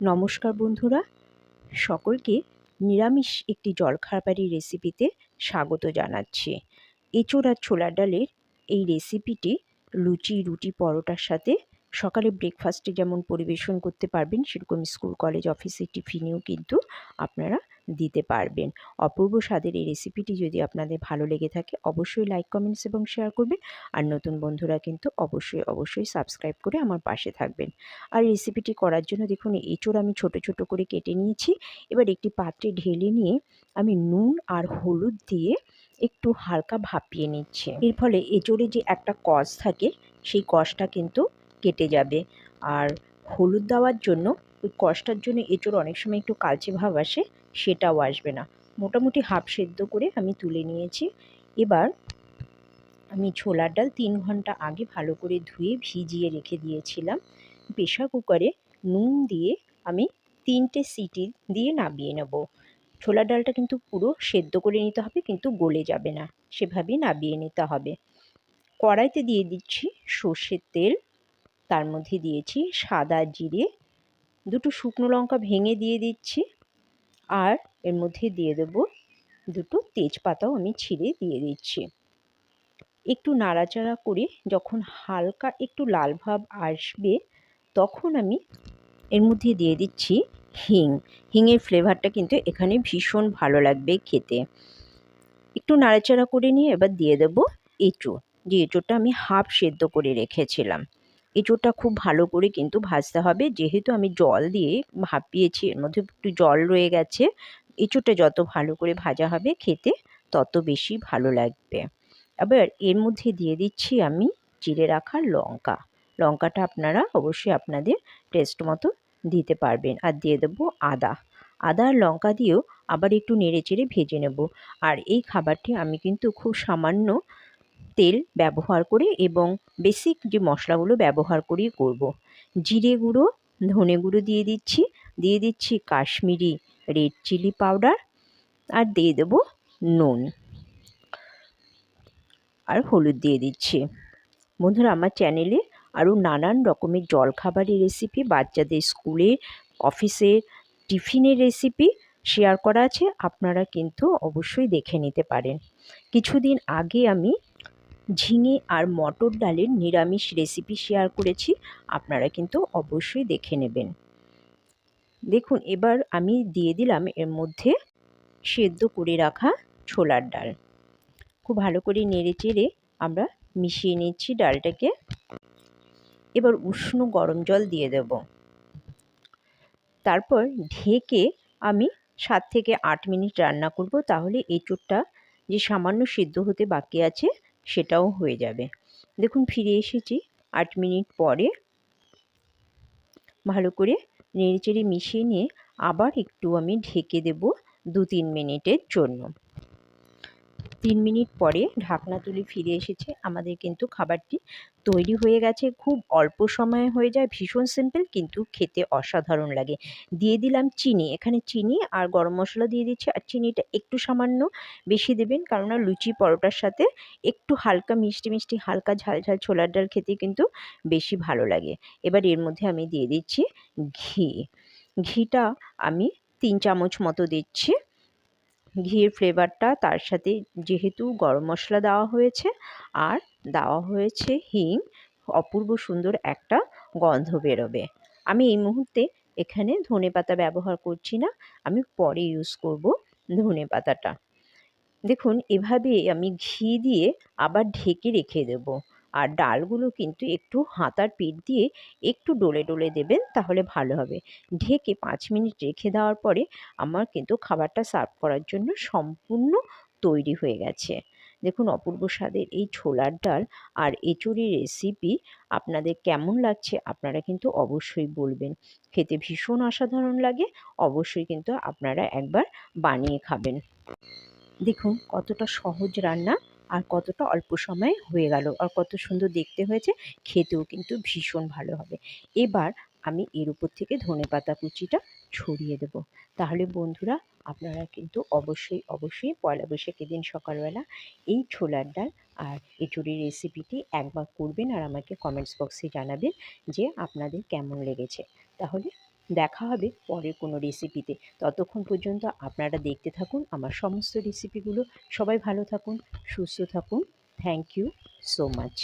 নমস্কার বন্ধুরা, সকলকে নিরামিষ একটি জলখাবারি রেসিপিতে স্বাগত জানাচ্ছি। এঁচোড় আর ছোলার ডালের এই রেসিপিটি লুচি, রুটি, পরোটার সাথে সকালে ব্রেকফাস্টে যেমন পরিবেশন করতে পারবেন, সেরকম স্কুল কলেজ অফিসে টিফিনেও কিন্তু আপনারা দিতে পারবেন। অপূর্ব স্বাদের এই রেসিপিটি যদি আপনাদের ভালো লেগে থাকে, অবশ্যই লাইক কমেন্টস এবং শেয়ার করবেন। আর নতুন বন্ধুরা কিন্তু অবশ্যই অবশ্যই সাবস্ক্রাইব করে আমার পাশে থাকবেন। আর রেসিপিটি করার জন্য দেখুন এঁচোড় আমি ছোট ছোট করে কেটে নিয়েছি। এবার একটি পাত্রে ঢেলে নিয়ে আমি নুন আর হলুদ দিয়ে একটু হালকা ভাপিয়ে নিচ্ছি। এর ফলে এঁচোড়ে যে একটা কষ থাকে, সেই কষটা কিন্তু কেটে যাবে। আর হলুদ দেওয়ার জন্য, ওই কষটার জন্য এঁচোড় অনেক সময় একটু কালচে ভাব আসে সেটাও আসবে না। মোটামুটি হাফ সেদ্ধ করে আমি তুলে নিয়েছি। এবার আমি ছোলার ডাল তিন ঘণ্টা আগে ভালো করে ধুয়ে ভিজিয়ে রেখে দিয়েছিলাম। প্রেশার কুকারে নুন দিয়ে আমি তিনটে সিটি দিয়ে নামিয়ে নেব। ছোলার ডালটা কিন্তু পুরো সেদ্ধ করে নিতে হবে, কিন্তু গলে যাবে না। সেভাবেই নামিয়ে নিতে হবে। কড়াইতে দিয়ে দিচ্ছি সর্ষের তেল, তার মধ্যে দিয়েছি সাদা জিরে, দুটো শুকনো লঙ্কা ভেঙে দিয়ে দিচ্ছি। আর এর মধ্যে দিয়ে দেব দুটো তেজপাতাও আমি ছিঁড়ে দিয়ে দিচ্ছি। একটু নাড়াচাড়া করে যখন হালকা একটু লাল ভাব আসবে, তখন আমি এর মধ্যে দিয়ে দিচ্ছি হিং। হিংয়ের ফ্লেভারটা কিন্তু এখানে ভীষণ ভালো লাগবে খেতে। একটু নাড়াচাড়া করে নিয়ে এবার দিয়ে দেব এঁচোড় যে এঁচোড়টা আমি হাফ সেদ্ধ করে রেখেছিলাম। এঁচোড়টা খুব ভালো করে কিন্তু ভাজতে হবে। যেহেতু আমি জল দিয়ে ভাপিয়েছি, এর মধ্যে একটু জল রয়ে গেছে, এঁচোড়টা যত ভালো করে ভাজা হবে খেতে তত বেশি ভালো লাগবে। এবার এর মধ্যে দিয়ে দিচ্ছি আমি চিড়ে রাখা লঙ্কা। লঙ্কাটা আপনারা অবশ্যই আপনাদের টেস্ট মতো দিতে পারবেন। আর দিয়ে দেবো আদা। আদা আর লঙ্কা দিয়েও আবার একটু নেড়ে চেড়ে ভেজে নেব। আর এই খাবারটি আমি কিন্তু খুব সামান্য তেল ব্যবহার করে এবং বেসিক যে মশলাগুলো ব্যবহার করেই করব। জিরে গুঁড়ো, ধনে গুঁড়ো দিয়ে দিচ্ছি। দিয়ে দিচ্ছি কাশ্মীরি রেড চিলি পাউডার আর দিয়ে দেবো নুন। আর হলুদ দিয়ে দিচ্ছি। বন্ধুরা, আমার চ্যানেলে আরও নানান রকমের জলখাবারের রেসিপি বাচ্চাদের স্কুলে অফিসে টিফিনের রেসিপি শেয়ার করা আছে। আপনারা কিন্তু অবশ্যই দেখে নিতে পারেন। কিছুদিন আগে আমি ঝিঙে আর মটর ডালের নিরামিষ রেসিপি শেয়ার করেছি। আপনারা কিন্তু অবশ্যই দেখে নেবেন। দেখুন, এবার আমি দিয়ে দিলাম এর মধ্যে সেদ্ধ করে রাখা ছোলার ডাল। খুব ভালো করে নেড়ে চেড়ে আমরা মিশিয়ে নিচ্ছি ডালটাকে। এবার উষ্ণ গরম জল দিয়ে দেব। তারপর ঢেকে আমি সাত থেকে আট মিনিট রান্না করব। তাহলে এঁচোড়টা যে সামান্য সিদ্ধ হতে বাকি আছে সেটাও হয়ে যাবে। দেখুন, ফিরে এসেছি আট মিনিট পরে। ভালো করে নেড়েচেড়ে মিশিয়ে নিয়ে আবার একটু আমি ঢেকে দেব দু তিন মিনিটের জন্য। তিন মিনিট পরে ঢাকনা তুলে ফিরে এসেছে। আমাদের কিন্তু খাবারটি তৈরি হয়ে গেছে। খুব অল্প সময়ে হয়ে যায়, ভীষণ সিম্পল কিন্তু খেতে অসাধারণ লাগে। দিয়ে দিলাম চিনি। এখানে চিনি আর গরম মশলা দিয়ে দিচ্ছি। আর চিনিটা একটু সামান্য বেশি দেবেন কেননা লুচি পরোটার সাথে একটু হালকা মিষ্টি মিষ্টি হালকা ঝাল ঝাল ছোলার ডাল খেতে কিন্তু বেশি ভালো লাগে। এবার এর মধ্যে আমি দিয়ে দিচ্ছি ঘি। ঘিটা আমি তিন চামচ মতো দিচ্ছি। ঘিয়ের ফ্লেভারটা তার সাথে যেহেতু গরম মশলা দেওয়া হয়েছে আর দেওয়া হয়েছে হিং, অপূর্ব সুন্দর একটা গন্ধ বেরোবে। আমি এই মুহূর্তে এখানে ধনে পাতা ব্যবহার করছি না, আমি পরে ইউজ করব ধনে পাতাটা। দেখুন, এভাবে আমি ঘি দিয়ে আবার ঢেকে রেখে দেবো। আর ডালগুলো কিন্তু একটু হাতার পিঠ দিয়ে একটু ডলে ডলে দেবেন তাহলে ভালো হবে। ঢেকে পাঁচ মিনিট রেখে দেওয়ার পরে আমার কিন্তু খাবারটা সার্ভ করার জন্য সম্পূর্ণ তৈরি হয়ে গেছে। দেখুন অপূর্ব স্বাদের এই ছোলার ডাল আর এঁচুড়ি রেসিপি আপনাদের কেমন লাগছে আপনারা কিন্তু অবশ্যই বলবেন। খেতে ভীষণ অসাধারণ লাগে, অবশ্যই কিন্তু আপনারা একবার বানিয়ে খাবেন। দেখুন কতটা সহজ রান্না। আর কতটা অল্প সময়ে হয়ে গেল আর কত সুন্দর দেখতে হয়েছে, খেতেও কিন্তু ভীষণ ভালো হবে। এবার আমি এর উপর থেকে ধনে পাতা কুচিটা ছড়িয়ে দেব। তাহলে বন্ধুরা আপনারা কিন্তু অবশ্যই অবশ্যই পয়লা বৈশাখের দিন সকালবেলা এই ছোলার ডাল আর এঁচুড়ির রেসিপিটি একবার করবেন আর আমাকে কমেন্টস বক্সে জানাবেন যে আপনাদের কেমন লেগেছে। তাহলে দেখা হবে পরের কোনো রেসিপিতে ততক্ষণ পর্যন্ত আপনারা দেখতে থাকুন আমার সমস্ত রেসিপিগুলো সবাই ভালো থাকুন, সুস্থ থাকুন। Thank you so much